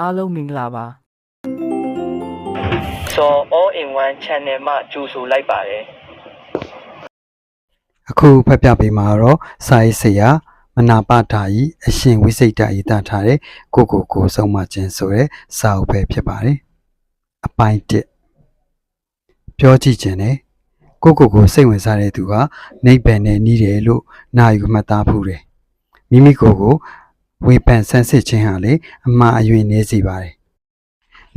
အားလုံးမင်္ဂလာပါစော all in one channel မှာကြိုဆိုလိုက်ပါတယ်အခုဖတ်ပြပေးမှာတော့စာရေးဆရာမနာပတာဤအရှင်ဝိစိတ်တဤတထားတဲ့ကိုကိုကိုဆုံးမခြင်းဆိုတဲ့စာအုပ်ပဲဖြစ်ပါတယ်အပိုင်း1ပြောကြည့်ခြင်းနဲ့ကိုကိုကိုစိတ်ဝင်စားတဲ့သူကနိဗ္ဗာန်နဲ့နီးတယ်လို့နာယူမှတ်သားဖို့တယ်မိမိကိုယ်ကို ဝေဖန်ဆန်းစစ်ခြင်းဟာလေအမှားအယွင်းနေစေပါတယ်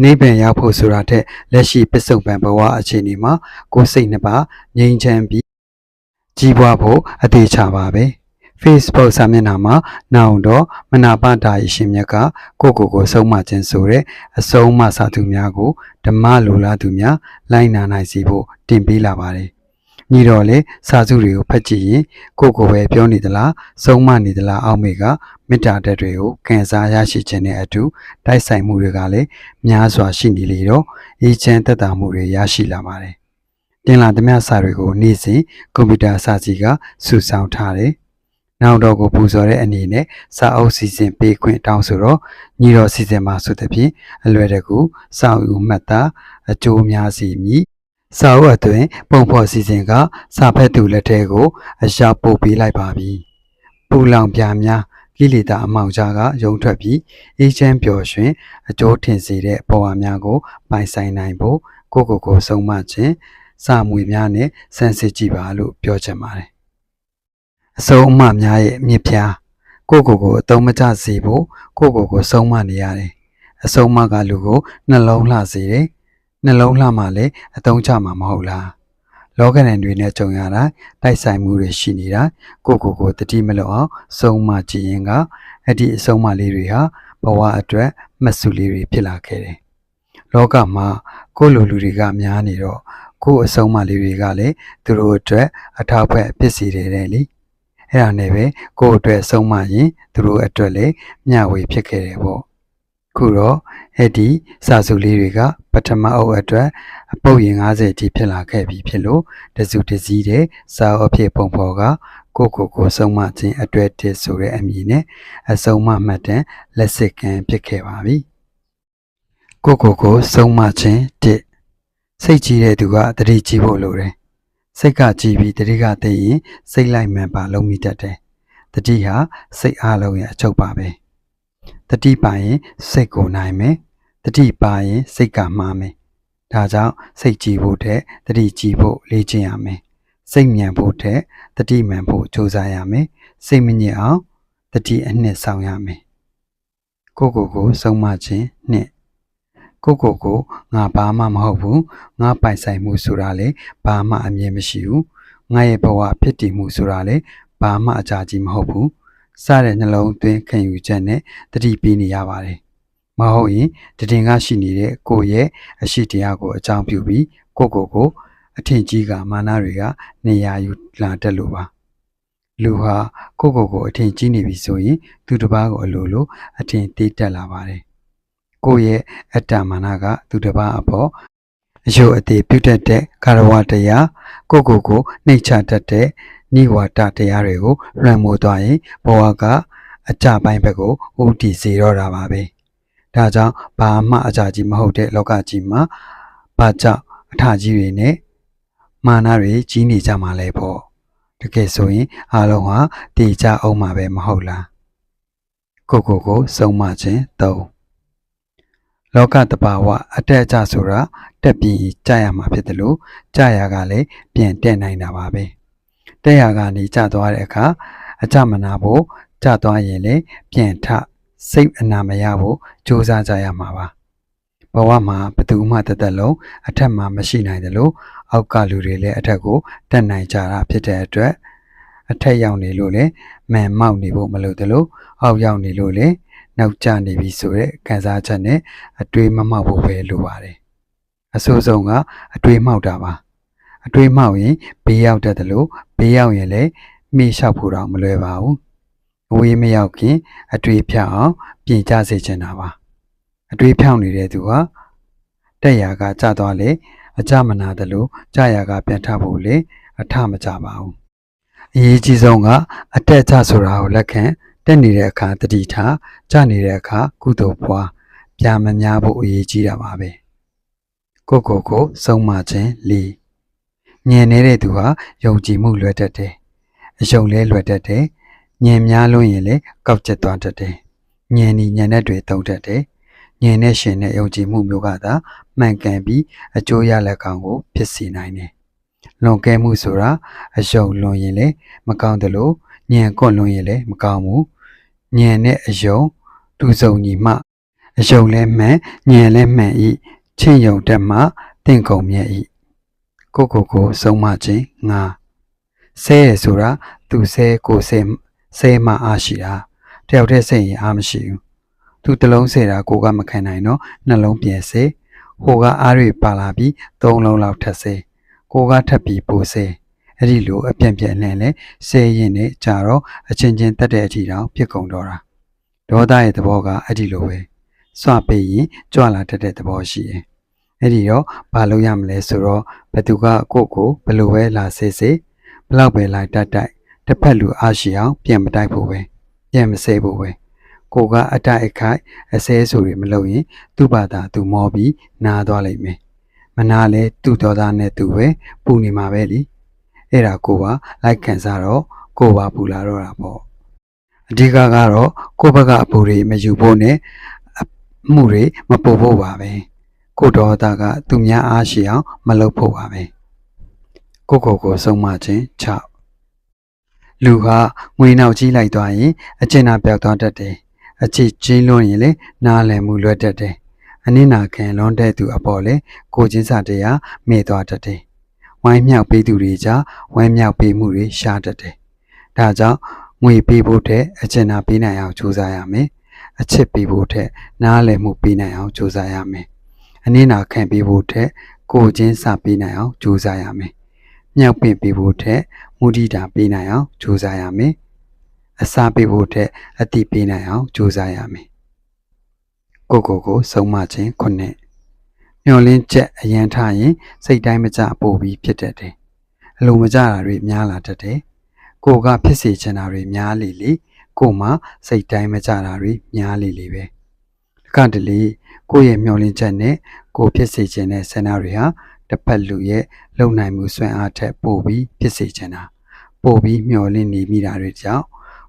နိဗ္ဗာန်ရောက်ဖို့ဆိုတာထက်လက်ရှိပစ္စုပန်ဘဝအခြေအနေမှာကိုယ်စိတ်နှစ်ပါးငြိမ်းချမ်းပြီးကြီးပွားဖို့အသေးချပါပဲ Facebook စာမျက်နှာမှာနောင်တော့မနာပတာရရှင်မြတ်ကကိုကိုကိုဆုံးမခြင်းဆိုတဲ့အဆုံးအမစာသူများကိုဓမ္မလိုလားသူများ လိုက်နာနိုင်စီဖို့တင်ပေးလာပါတယ် ညီတော်လေစာစုတွေကိုဖတ်ကြည့်ရင်ကိုကိုပဲပြောနေသလားဆုံးမနေသလားအောက်မေကမေတ္တာတက်တွေကိုခံစားရရှိခြင်းနဲ့အတူတိုက်ဆိုင်မှုတွေကလည်းများစွာရှိနေလေတော့အေးချမ်းသက်သာမှုတွေရရှိလာပါတယ်တင်လာသမျှစာတွေကိုနေ့စဉ်ကွန်ပျူတာစာစီကစုဆောင်းထားတယ်။နောက်တော့ကိုပူဇော်တဲ့အနေနဲ့စာအုပ်စီစဉ်ပေးခွင့်တောင်းဆိုတော့ညီတော်စီစဉ်မှာဆိုတဲ့ဖြင့်အလွယ်တကူစာအုပ်မှတ်သားအကျိုးများစီမည် စာအုပ်အတွင်ပုံဖော်စီစဉ်ကစာဖက်သူလက်ထဲကို အရာပို့ပေးလိုက်ပါပြီ။ပူလောင်ပြများကိလေသာအမောင်ကြားကယုံထွက်ပြီးအေးချမ်းပျော်ရွှင်အကျိုးထင်စေတဲ့ဘဝများကိုပိုင်ဆိုင်နိုင်ဖို့ကိုယ့်ကိုယ်ကိုဆုံးမခြင်းစာမွေများနဲ့ဆန်းစစ်ကြည့်ပါလို့ပြောချင်ပါတယ်။အစုံအမများရဲ့မြစ်ဖျားကိုယ့်ကိုယ်ကိုအတုံးမကျစေဖို့ကိုယ့်ကိုယ်ကိုဆုံးမနေရတယ်။အစုံအမကလူကိုနှလုံးလှစေတယ်။ နှလုံးလှမှလည်းအတုံးချမှာမဟုတ်လား။လောကဓာတ်တွေနဲ့ကြုံရတာတိုက်ဆိုင်မှုတွေရှိနေတာကိုယ့်ကိုယ်ကိုတတိမလို့အောင်ဆုံးမကြည့်ရင်ကအဲ့ဒီအဆုံးအမလေးတွေဟာဘဝအတွက်မဆုလေးတွေဖြစ်လာခဲ့တယ်။လောကမှာကိုယ့်လိုလူတွေကများနေတော့ကိုယ့်အဆုံးအမလေးတွေကလည်းသူတို့အတွက်အထောက်အပံ့ဖြစ်စီတယ်တဲ့လေအဲ့ဒါနဲ့ပဲကိုယ့်အတွက်ဆုံးမရင်သူတို့အတွက်လည်းမျှဝေဖြစ်ခဲ့တယ်ပေါ့ ခုတော့အဲ့ဒီစာစုလေးတွေကပထမအုပ်အတွက်အပုတ်ရင်90အထိဖြစ်လာခဲ့ပြီဖြစ်လို့တစုတစည်းတဲ့စာအုပ်အဖြစ်ပုံဖော်ကကိုယ့်ကိုယ်ကိုဆုံးမခြင်းအတွက်တည်းဆိုတဲ့အမည်နဲ့အဆုံးအမမှတ်တမ်းလက်စစ်ကန်ဖြစ်ခဲ့ပါပြီကိုယ့်ကိုယ်ကိုဆုံးမခြင်းတစ်စိတ်ကြီးတဲ့သူကတတိကြီးဖို့လိုတယ်။စိတ်ကကြီးပြီးတတိကသိရင်စိတ်လိုက်မှန်ပါလုံးမိတတ်တယ်။တတိဟာစိတ်အားလုံးရဲ့အချုပ်ပါပဲ။ တတိပါရင်စိတ်ကိုနိုင်မယ်။တတိပါရင်စိတ်ကမှားမယ်။ဒါကြောင့်စိတ်ကြီးဖို့တဲ့တတိကြီးဖို့လေ့ကျင့်ရမယ်။စိတ်မြန်ဖို့တဲ့တတိမှန်ဖို့ကြိုးစားရမယ်။စိတ်မညစ်အောင်တတိအနှစ်ဆောင်ရမယ်။ကိုယ့်ကိုယ်ကိုဆုံးမခြင်းနှစ်ကိုကိုကိုငါဘာမှမဟုတ်ဘူးငါပိုင်ဆိုင်မှုဆိုတာလေဘာမှအမြင်မရှိဘူးငါရဲ့ဘဝဖြစ်တည်မှုဆိုတာလေဘာမှအကြကြီးမဟုတ်ဘူး စတဲ့နှလုံးသွင်းခံယူချက်နဲ့တတိပေးနေရပါတယ်မဟုတ်ရင်တည်ငါရှိနေတဲ့ကိုယ့်ရဲ့အရှိတရားကိုအကြောင်းပြုပြီးကိုကိုကို အထင်ကြီးကမာနတွေကနေရာယူလာတတ်လို့ပါလူဟာကိုကိုကိုအထင်ကြီးနေပြီဆိုရင် သူတစ်ပါးကိုအလိုလိုအထင်သေးတက်လာပါတယ်ကိုယ့်ရဲ့အတ္တမာနက သူတစ်ပါးအပေါ်အယုတ်အသေးပြုတ်တတ်တဲ့ကာရဝတရားကိုယ့်ကိုယ်ကိုနှိမ့်ချတတ်တဲ့ နိဝါဒတရားတွေကိုလွှမ်းမိုးသွားရင်ဘဝကအကြပိုင်းဘက်ကိုဥတည်စေတော့တာပါပဲဒါကြောင့်ဘာမှအကြကြီးမဟုတ်တဲ့လောကကြီးမှာဘာကြောင့်အထကြီးတွေနဲ့မာနတွေကြီးနေကြမှာလဲပေါ့တကယ်ဆိုရင်အားလုံးဟာတည်ကြအောင်မှာပဲမဟုတ်လားကိုယ့်ကိုယ်ကိုစုံမခြင်း၃လောကတဘာဝအတက်အကျဆိုတာတက်ပြီးကြာရမှာဖြစ်တယ်လို့ကြာရကလည်းပြန်တက်နိုင်တာပါပဲ တက်ရကနေကြာသွားတဲ့အခါအကြမနာဖို့ကြာသွားရင်လည်းပြန်ထစိတ်အနာမရဖို့ကြိုးစားကြရမှာပါဘဝမှာဘယ်သူမှတစ်သက်လုံးအထက်မှာမရှိနိုင်တယ်လို့အောက်ကလူတွေလည်းအထက်ကိုတက်နိုင်ကြတာဖြစ်တဲ့အတွက်အထက်ရောက်နေလို့လည်းမန်မောက်နေဖို့မလိုတယ်လို့အောက်ရောက်နေလို့လည်းနောက်ကျနေပြီဆိုတဲ့ခံစားချက်နဲ့အတွေးမမောက်ဖို့ပဲလိုပါတယ်အဆိုးဆုံးကအတွေးမောက်တာပါအတွေးမောက်ရင်ဘေးရောက်တတ်တယ်လို့ ဘေးရောက်ရင်လည်းမေ့လျှောက်ဖို့တော့မလွယ်ပါဘူးအဝေးမရောက်ခင် အတွေးဖြောက်အောင်ပြင်ကြစေချင်တာပါအတွေးဖြောက်နေတဲ့သူဟာတက်ရာကကြသွားလေအကြမနာတယ်လို့ကြာရာကပြန်ထဖို့လေအထမကြပါဘူးအရေးကြီးဆုံးကအတက်ကြဆိုတာကိုလက်ခံတက်နေတဲ့အခါတတိထားကြနေတဲ့အခါကုသိုလ်ပွားပြာမများဖို့အရေးကြီးတာပါပဲကိုကိုကိုစုံမခြင်းလီ ညင်နေတဲ့သူဟာယုံကြည်မှုလွယ်တတ်တယ်အယုံလဲလွယ်တတ်တယ်ညင်များလို့ရင်လည်းကောက်ကျက်သွားတတ်တယ်ညင်ဒီညံတဲ့တွေတုံတတ်တယ်ညင်နဲ့ရှင်တဲ့ယုံကြည်မှုမျိုးကသာမှန်ကန်ပြီးအကျိုးရလက်ကောင်ကိုဖြစ်စေနိုင်တယ်လွန်ကဲမှုဆိုတာအယုံလွန်ရင်လည်းမကောင်းတယ်လို့ညံကွန့်လွန်ရင်လည်းမကောင်းဘူးညံနဲ့အယုံတူစုံညီမှအယုံလဲမှန်ညံလဲမှန်ဤချင်းယုံတက်မှတင့်ကုန်မြဲဤ ကိုကိုကိုဆုံးမခြင်းငါဆဲရဆိုတာသူဆဲကိုဆဲဆဲမှအားရှိတာတယောက်တည်းစိတ်ရင်အားမရှိဘူးသူတစ်လုံးဆဲတာကိုကမခံနိုင်တော့နှလုံးပြန်ဆဲဟိုကအားတွေပါလာပြီးသုံးလုံးလောက်ထပ်ဆဲကိုကထပ်ပြီးပိုဆဲအဲ့ဒီလိုအပြန့်ပြန့်အနှံ့လဲဆဲရင်နဲ့ကြာတော့အချင်းချင်းတက်တဲ့အထီတောင်ဖြစ်ကုန်တော့တာဒေါသရဲ့သဘောကအဲ့ဒီလိုပဲစွပေးရင်ကြွလာတတ်တဲ့သဘောရှိတယ်။ အဲ့ဒီတော့ဘာလုပ်ရမလဲဆိုတော့ဘသူကကိုယ့်ကိုဘယ်လိုပဲလာစေစေဘလောက်ပဲလိုက်တက်တိုက်တစ်ဖက်လူအားရှိအောင်ပြန်မတိုက်ဖို့ပဲပြန်မဆဲဖို့ပဲကိုကအတိုက်အခိုက်အဆဲဆိုတွေမလုပ်ရင်သူ့ဘာသာသူမောပြီးနားသွားလိမ့်မယ်။မနာလဲသူ့တော်သားနဲ့သူပဲပူနေမှာပဲလीအဲ့ဒါကိုပါလိုက်ခံစားတော့ကိုပါပူလာတော့တာပေါ့။အဓိကကတော့ကိုယ့်ဘက်ကအပူတွေမယူဖို့နဲ့မှုတွေမပို့ဖို့ပါပဲ ကိုဒေါ်သားကသူများအားရှိအောင်မလုပ်ဖို့ပါပဲကိုကိုကိုဆုံးမခြင်း6လူဟာငွေနောက်ကြီးလိုက်သွားရင်အကျဉ်းနာပြောက်သွားတတ်တယ်အချစ်ချင်းလွန်းရင်လေနားလည်မှုလွတ်တတ်တယ်အနစ်နာခံလွန်တဲ့သူအပေါ်လေကိုချင်းစာတရားမေ့သွားတတ်တယ်ဝိုင်းမြောက်ပေးသူတွေကြားဝိုင်းမြောက်ပေးမှုတွေရှားတတ်တယ်ဒါကြောင့်ငွေပေးဖို့တဲ့အကျဉ်းနာပေးနိုင်အောင်ကြိုးစားရမယ်အချစ်ပေးဖို့ထက်နားလည်မှုပေးနိုင်အောင်ကြိုးစားရမယ်။ အနည်းနာခံပေးဖို့ထက်ကိုယ်ချင်းစာပေးနိုင်အောင်ကြိုးစားရမယ်။မြောက်ပင့်ပေးဖို့ထက်မုဒိတာပေးနိုင်အောင်ကြိုးစားရမယ်။အစာပေးဖို့ထက်အတိပေးနိုင်အောင်ကြိုးစားရမယ်။ကိုကိုကိုဆုံးမခြင်းခုနှစ်မျောလင်းချက်အရန်ထားရင်စိတ်တိုင်းမကြပို့ပြီးဖြစ်တတ်တယ်။အလိုမကြတာတွေများလာတတ်တယ်။ကိုကဖြစ်စေချင်တာတွေများလေလေ။ကို့မှာစိတ်တိုင်းမကြတာတွေများလေလေပဲတခါတလေ ကိုယ့်ရဲ့မျောလင်းချက်နဲ့ကိုဖြစ်စေခြင်းတဲ့ဆန္ဒတွေဟာတစ်ဖက်လူရဲ့လုံနိုင်မှုစွမ်းအားထက်ပိုပြီးဖြစ်စေခြင်းတာပိုပြီးမျောလင်းနေမိတာတွေကြောင့်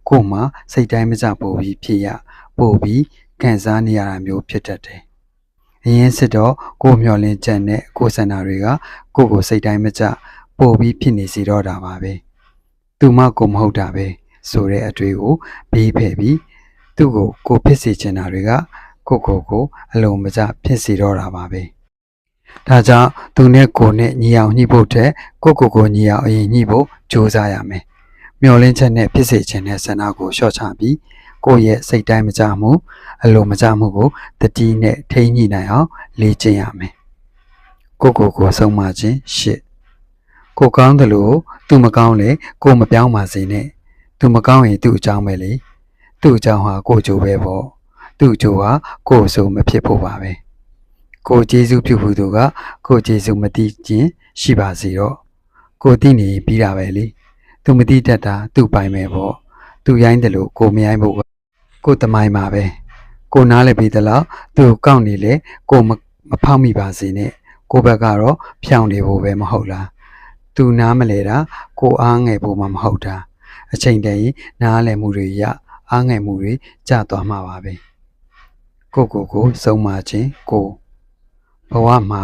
ကို့မှာစိတ်တိုင်းမကြပိုပြီးဖြစ်ရပိုပြီးခံစားနေရတာမျိုးဖြစ်တတ်တယ်အရင်စစ်တော့ကိုမျောလင်းချက်နဲ့ကိုဆန္ဒတွေကကိုကိုစိတ်တိုင်းမကြပိုပြီးဖြစ်နေစီတော့တာပါပဲသူမကိုမဟုတ်တာပဲဆိုတဲ့အတွေ့ကိုဘေးဖယ်ပြီးသူ့ကိုကိုဖြစ်စေချင်တာတွေက ကိုကိုကိုအလုံးမကျဖြစ်စေတော့တာပါပဲဒါကြောင့်သူနဲ့ကိုနဲ့ညီအောင်ညှိဖို့တဲ့ကိုကိုကိုညီအောင်အရင်ညှိဖို့ကြိုးစားရမယ်မျောလင်းချက်နဲ့ဖြစ်စေချင်တဲ့ဆန္ဒကိုလျှော့ချပြီးကိုယ့်ရဲ့စိတ်တိုင်းမကြမှုအလိုမကြမှုကိုတတိနဲ့ထိန်းညှိနိုင်အောင်လေ့ကျင့်ရမယ်ကိုကိုကိုဆုံးမခြင်းရှစ်ကိုကောင်းတယ်လို့သူမကောင်းလေကိုမပြောင်းပါစေနဲ့သူမကောင်းရင်သူ့အကြောင်းပဲလေသူ့အကြောင်းဟာကိုကြိုးပဲပေါ့ သူ့အကျိုးဟာကိုအဆိုးမဖြစ်ဖို့ပါပဲကိုကျေးဇူးပြုဖို့သူကကိုကျေးဇူးမသိခြင်းရှိပါစေတော့ကိုသိနေပြီးတာပဲလေသူမသိတတ်တာသူ့ပိုင်ပဲပေါ့သူရိုင်းတယ်လို့ကိုမရိုင်းဖို့ကိုတမိုင်းပါပဲကိုနားလည်းပြီးသလားသူကောက်နေလေကိုမဖောက်မိပါစေနဲ့ကိုဘက်ကတော့ဖြောင်းနေဖို့ပဲမဟုတ်လားသူနားမလဲတာကိုအားငယ်ဖို့မှမဟုတ်တာအချိန်တန်ရင်နားလည်မှုတွေရအားငယ်မှုတွေကျသွားမှာပါပဲ ကိုကိုကိုစုံမခြင်းကိုဘဝမှာ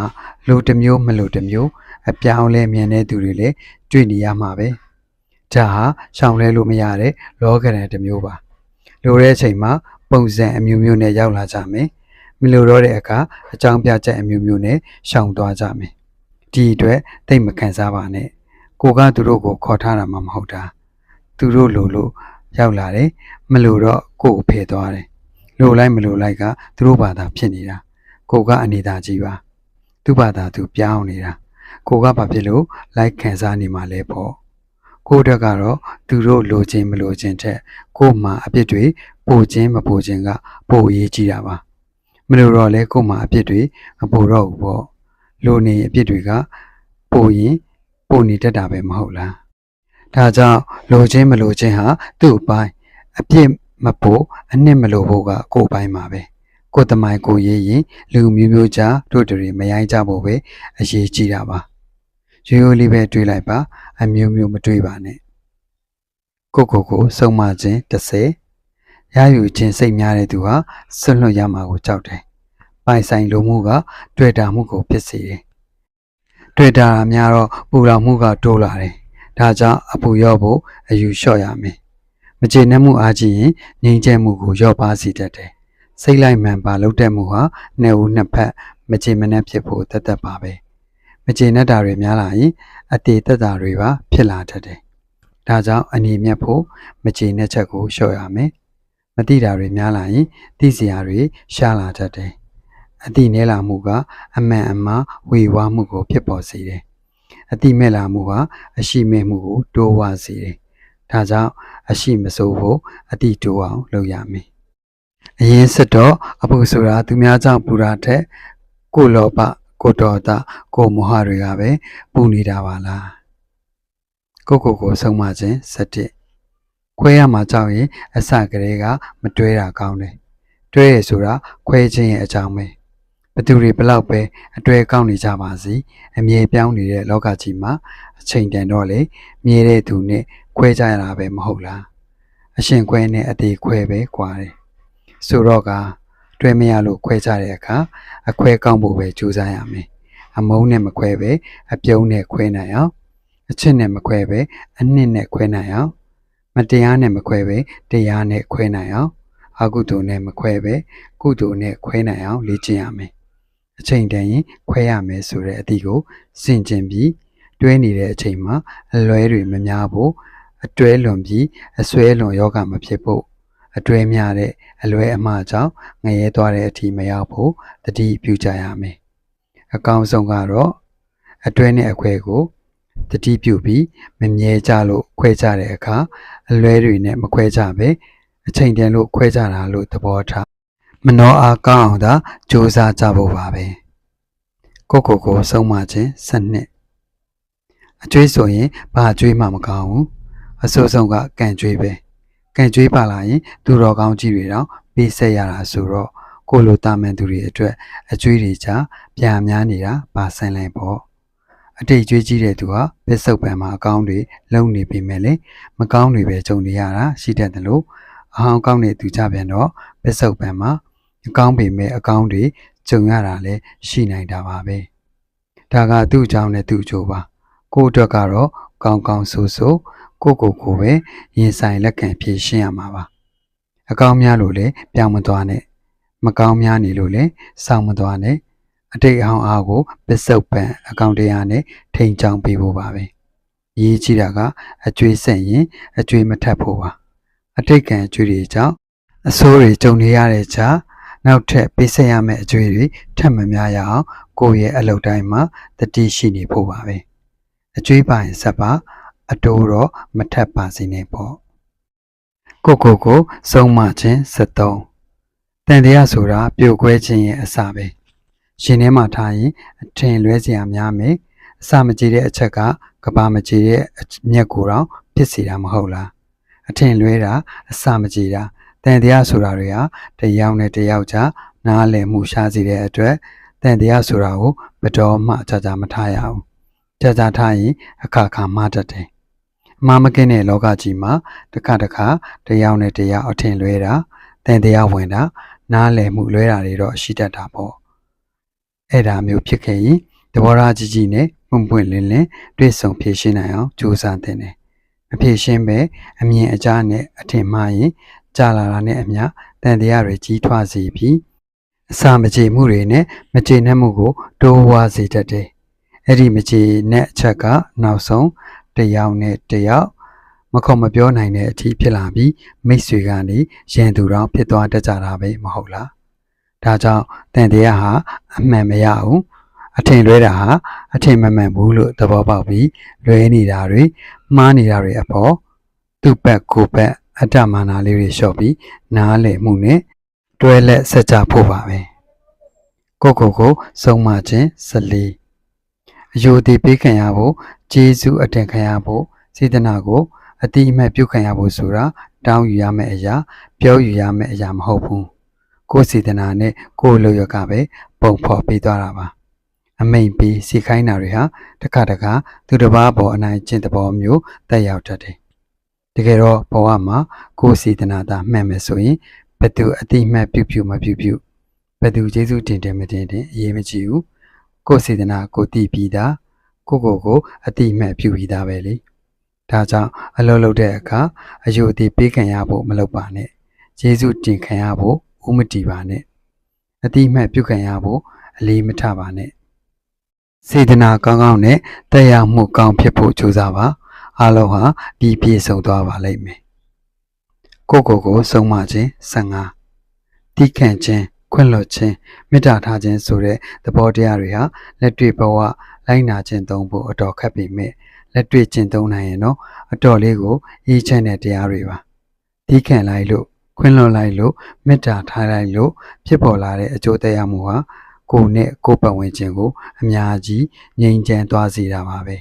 လူတစ်မျိုးမလူတစ်မျိုးအပြောင်းလဲမြင်တဲ့သူတွေလည်းတွေ့နေရမှာပဲဒါဟာရှောင်လဲလို့မရတဲ့လောကရန်တစ်မျိုးပါလိုတဲ့အချိန်မှာပုံစံအမျိုးမျိုးနဲ့ရောက်လာကြမယ်မလိုတော့တဲ့အခါအကြောင်းပြချက်အမျိုးမျိုးနဲ့ရှောင်သွားကြမယ်ဒီအတွက်တိတ်မခံစားပါနဲ့ကိုကသူတို့ကိုခေါ်ထားတာမှမဟုတ်တာသူတို့လိုလို့ရောက်လာတယ်မလို့တော့ကိုယ်ဖယ်သွားတယ် လိုလိုက်မလိုလိုက်ကသူတို့ဘာသာဖြစ်နေတာကိုကအနေသာကြီးပါသူ့ဘာသာသူပြောင်းနေတာကိုကဘာဖြစ်လို့လိုက်ခံစားနေမှလဲပေါ့ကိုတက်ကတော့သူတို့လိုချင်မလိုချင်တဲ့ကိုမှအပြစ်တွေပိုခြင်းမပိုခြင်းကပိုအရေးကြီးတာပါမလို့တော့လဲကိုမှအပြစ်တွေမပိုတော့ဘူးပေါ့လိုနေအပြစ်တွေကပိုရင်ပိုနေတတ်တာပဲမဟုတ်လားဒါကြောင့်လိုချင်းမလိုချင်းဟာသူ့အပိုင်းအပြစ် မဖို့အနှစ်မလိုဖို့ကကိုယ်ပိုင်းပါပဲကိုယ်တမိုင်းကိုရေးရင်လူမျိုးမျိုးကြားတို့တွေမရိုင်းကြဖို့ပဲအရေးကြီးတာပါရိုးရိုးလေးပဲတွေးလိုက်ပါ အမျိုးမျိုးမတွေးပါနဲ့ကိုကိုကိုစုံမခြင်း30ရယူခြင်းစိတ်များတဲ့သူဟာဆွလွတ်ရမှာကိုကြောက်တယ်ပိုင်ဆိုင်လိုမှုက တွေ့တာမှုကိုဖြစ်စေတယ်တွေ့တာများတော့ပူလောင်မှုကတိုးလာတယ်ဒါကြောင့်အပူရော့ဖို့အယူလျှော့ရမယ် မကျေနပ်မှုအားကြီးရင်ငြိမ်ချမ်းမှုကိုလျော့ပါစေတတ်တယ်စိတ်လိုက်မှန်ပါလုပ်တဲ့မှုဟာနှစ်ဦးနှစ်ဖက်မကျေမနပ်ဖြစ်ဖို့တတ်တတ်ပါပဲမကျေနပ်တာတွေများလာရင်အတေတက်တာတွေပါဖြစ်လာတတ်တယ်ဒါကြောင့်အနေမြတ်ဖို့မကျေနပ်ချက်ကိုလျှော့ရမယ်မတိတာတွေများလာရင်သိစရာတွေရှားလာတတ်တယ်အတိနဲလာမှုကအမှန်အမှားဝေဝါးမှုကိုဖြစ်ပေါ်စေတယ်အတိမဲ့လာမှုကအရှိမဲ့မှုကိုတိုးဝါစေတယ် ဒါကြောင့်အရှိမစိုးဖို့အတိတိုးအောင်လုပ်ရမယ်အရင်စစ်တော့အပုဆိုတာသူများကြောင့်ပူတာထက်ကိုလောဘကိုဒေါသကိုမောဟတွေကပဲပူနေတာပါလားကိုကိုကိုဆုံးမခြင်းစတဲ့ခွဲရမှာကြောက်ရင်အစကလေးကမတွဲတာကောင်းတယ်တွဲရဆိုတာခွဲခြင်းရဲ့အကြောင်းပဲဘသူတွေဘလောက်ပဲအတွေ့ကောင်းနေကြပါစီအမြဲပြောင်းနေတဲ့လောကကြီးမှာအချိန်တန်တော့လေမြဲတဲ့သူနဲ့ ခွဲကြရတာပဲမဟုတ်လားအရှင်ခွဲနဲ့အသေးခွဲပဲကွာတယ်ဆိုတော့ကတွဲမရလို့ခွဲကြတဲ့အခါအခွဲကောင်းဖို့ပဲကြိုးစားရမယ်အမုန်းနဲ့မခွဲပဲအပြုံးနဲ့ခွဲနိုင်အောင်အချစ်နဲ့မခွဲပဲအနှစ်နဲ့ခွဲနိုင်အောင်မတရားနဲ့မခွဲပဲတရားနဲ့ခွဲနိုင်အောင်အကုသိုလ်နဲ့မခွဲပဲကုသိုလ်နဲ့ခွဲနိုင်အောင်လေ့ကျင့်ရမယ်အချိန်တန်ရင်ခွဲရမယ်ဆိုတဲ့အသည့်ကိုစင်ကျင်ပြီးတွဲနေတဲ့အချိန်မှာအလွဲတွေမများဖို့ အတွဲလွန်ပြီးအစွဲလွန်ယောဂမဖြစ်ဖို့အတွဲများတဲ့အလွဲအမှားကြောင့်ငရဲသွားတဲ့အထိမရောက်ဖို့တတိပြုကြရမယ်အကောင်းဆုံးကတော့အတွဲနဲ့အခွဲကိုတတိပြုပြီးမမြဲကြလို့ခွဲကြတဲ့အခါအလွဲတွေနဲ့မခွဲကြပဲအချိန်တန်လို့ခွဲကြတာလို့သဘောထားမနှောအားကောင်းအောင်သာစူးစမ်းကြဖို့ပါပဲကိုကိုကိုဆုံးမခြင်းစနစ်အကျွေးဆိုရင်ဘာအကျွေးမှမကောင်းဘူး အဆိုးဆုံးကကံကျွေးပဲကံကျွေးပါလာရင် သူတော်ကောင်းကြီးတွေတော့ပေးဆက်ရတာဆိုတော့ကိုလိုတာမန်သူတွေအတွက်အကျွေးတွေချပြန်များနေတာပါဆိုင်လိုက်ပေါ့အတိတ်ကျွေးကြီးတဲ့သူဟာပစ္စုပန်မှာအကောင်းတွေလုံနေပြီမဲ့လေမကောင်းတွေပဲကြုံနေရတာရှိတတ်တယ်လို့အဟောင်းကောင်းတဲ့သူကြပြန်တော့ပစ္စုပန်မှာအကောင်းပေမဲ့အကောင်းတွေကြုံရတာလည်းရှိနိုင်တာပါပဲဒါကသူ့အကြောင်းနဲ့သူ့အကျိုးပါကိုယ့်အတွက်ကတော့ကောင်းကောင်းဆိုးဆိုး ကိုယ့်ကိုယ်ကိုပဲရင်ဆိုင်လက်ခံဖြေရှင်းရမှာပါအကောင်းများလို့လည်းပြောင်းမသွားနဲ့မကောင်းများနေလို့လည်းစောင့်မသွားနဲ့အတိတ်အဟောင်းအားကိုပစ္စုပန်အကောင့်တရားနဲ့ထိန်ချောင်းပေးဖို့ပါပဲရေးကြည့်တာကအကျွေးဆက်ရင်အကျွေးမထပ်ဖို့ပါအတိတ်ကံအကျွေးတွေကြောင့်အဆိုးတွေကြုံနေရတဲ့ချာနောက်ထပ်ပေးဆက်ရမယ့်အကျွေးတွေထပ်မများရအောင်ကိုယ့်ရဲ့အလုပ်တိုင်းမှာတတိရှိနေဖို့ပါပဲအကျွေးပိုင်ဆက်ပါ အတိုးတော့မထပ်ပါစေနဲ့ပေါ့ကိုကိုကိုစုံမခြင်း73တန်တရားဆိုတာပြိုကွဲခြင်းရဲ့အစပဲရှင်ထဲမှာထားရင်အထင်လွဲစရာများမယ်အစမကြည့်တဲ့အချက်ကကဘာမကြည့်တဲ့အမျက်ကိုတော့ဖြစ်စီတာမဟုတ်လားအထင်လွဲတာအစမကြည့်တာတန်တရားဆိုတာတွေဟာတယောက်နဲ့တယောက်ကြားနားလည်မှုရှားစေတဲ့အတွက်တန်တရားဆိုတာကိုဘတော်မှကြာကြာမထားရဘူးကြာကြာထားရင်အခါခါမှားတတ်တယ်အ မှားမကင်းတဲ့လောကကြီးမှာတစ်ခါတစ်ခါတယောက်နဲ့တယောက်အထင်လွဲတာတန်တရားဝင်တာနားလည်မှုလွဲတာတွေတော့ရှိတတ်တာပေါ့အဲ့ဒါမျိုးဖြစ်ခဲ့ရင်တဘောရာကြီးကြီးနဲ့ပွင့်ပွင့်လင်းလင်းတွေ့ဆုံဖြေရှင်းနိုင်အောင်ကြိုးစားသင့်တယ်မဖြေရှင်းပဲအမြင်အကြားနဲ့အထင်မှားရင်ကြာလာတာနဲ့အမျှတန်တရားတွေကြီးထွားစေပြီးအစာမကြေမှုတွေနဲ့မကြေနပ်မှုကိုတိုးဝါစေတတ်တယ်အဲ့ဒီမကြေနပ်အချက်ကနောက်ဆုံး တယောက်နဲ့တယောက်မခုံမပြောနိုင်တဲ့အထိဖြစ်လာပြီးမိတ်ဆွေကနေရန်သူတော်ဖြစ်သွားတတ်ကြတာပဲမဟုတ်လားဒါကြောင့်တန်တရားဟာအမှန်မရဘူးအထင်လွဲတာဟာအထင်မမှန်ဘူးလို့သဘောပေါက်ပြီးလွဲနေတာတွေမှားနေတာတွေအပေါ်သူ့ဘက်ကိုယ်ဘက်အတ္တမာနာလေးတွေလျှော့ပြီးနားလည်မှုနဲ့တွဲလက်ဆက်ကြဖို့ပါပဲကိုကိုကိုစုံမခြင်းဇလီအယုဒိပေးခံရဖို့ ဂျေစုအထင်ခံရဖို့စေတနာကိုအတိအမဲ့ပြုခံရဖို့ဆိုတာတောင်းယူရမယ့်အရာ ပြောယူရမယ့်အရာမဟုတ်ဘူးကိုယ်စေတနာနဲ့ကိုယ်လိုရကပဲပုံဖော်ပေးသွားတာပါအမိန်ပြီးစီခိုင်းတာတွေဟာတစ်ခါတခါသူတစ်ပါးပေါ်အနိုင်ကျင့်သဘောမျိုးတက်ရောက်တတ်တယ်တကယ်တော့ဘဝမှာကိုယ်စေတနာသာမှန်မယ်ဆိုရင်ဘယ်သူအတိအမှတ်ပြုပြုမပြုပြုဘယ်သူကျေးဇူးတင်တယ်မတင်တယ်အရေးမကြီးဘူးကိုယ်စေတနာကိုတည်ပြီးသား ကိုယ့်ကိုယ်ကိုအတိအမှတ်ပြုပြီးသားပဲလေဒါကြောင့်အလုပ်လုပ်တဲ့အခါအယုအတိပေးခံရဖို့မလုပ်ပါနဲ့ကျေးဇူးတင်ခံရဖို့ဥမတီပါနဲ့အတိအမှတ်ပြုခံရဖို့အလေးမထားပါနဲ့စေတနာကောင်းကောင်းနဲ့တရားမှုကောင်းဖြစ်ဖို့ကြိုးစားပါအားလုံးဟာပြီးပြည့်စုံသွားပါလိမ့်မယ်ကိုယ့်ကိုယ်ကိုဆုံးမခြင်း15တိခန့်ခြင်းခွင့်လွှတ်ခြင်းမေတ္တာထားခြင်းဆိုတဲ့သဘောတရားတွေဟာလက်တွေ့ဘဝ လိုက်နာခြင်းသုံးဖို့အတော်ခက်ပေမဲ့လက်တွေ့ကျင့်သုံးနိုင်ရင်တော့အတော်လေးကိုအေးချမ်းတဲ့တရားတွေပါတိခန့်လိုက်လို့ခွင့်လွှတ်လိုက်လို့မေတ္တာထားလိုက်လို့ဖြစ်ပေါ်လာတဲ့အကျိုးတရားမှုဟာကိုယ်နဲ့ကိုယ်ပတ်ဝန်းကျင်ကို အများကြီးငြိမ်ချမ်းသွားစေတာပါပဲ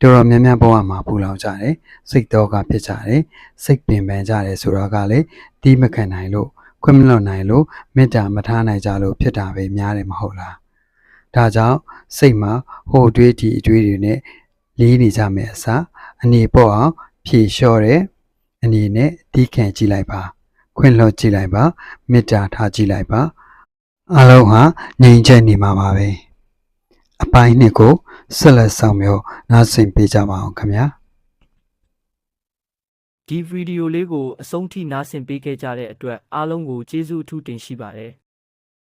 တော်တော်များများဘဝမှာပူလောင်ကြတယ်စိတ်တော့ကဖြစ်ကြတယ်စိတ်ပင်ပန်းကြတယ်ဆိုတော့ကလည်းတီးမခံနိုင်လို့ခွင့်မလွတ်နိုင်လို့မေတ္တာမထားနိုင်ကြလို့ဖြစ်တာပဲများတယ်မဟုတ်လား ဒါကြောင့်စိတ်မှာဟိုတွေးဒီအတွေးတွေနဲ့လေးနေကြမယ်အစားအနေပေါ့အောင်ဖြေလျှော့တဲ့အနေနဲ့တီးခံကြည့်လိုက်ပါ ခွင့်လွှတ်ကြည့်လိုက်ပါမေတ္တာထားကြည့်လိုက်ပါအလုံးဟာငြိမ်ချမ်းနေမှာပါပဲအပိုင်းနှစ်ကိုဆက်လက်ဆောင်မျိုးနားဆင်ပေးကြပါအောင်ခင်ဗျာဒီဗီဒီယိုလေးကိုအဆုံးထိနားဆင်ပေးခဲ့ကြတဲ့အတွက်အားလုံးကိုကျေးဇူးအထူးတင်ရှိပါတယ်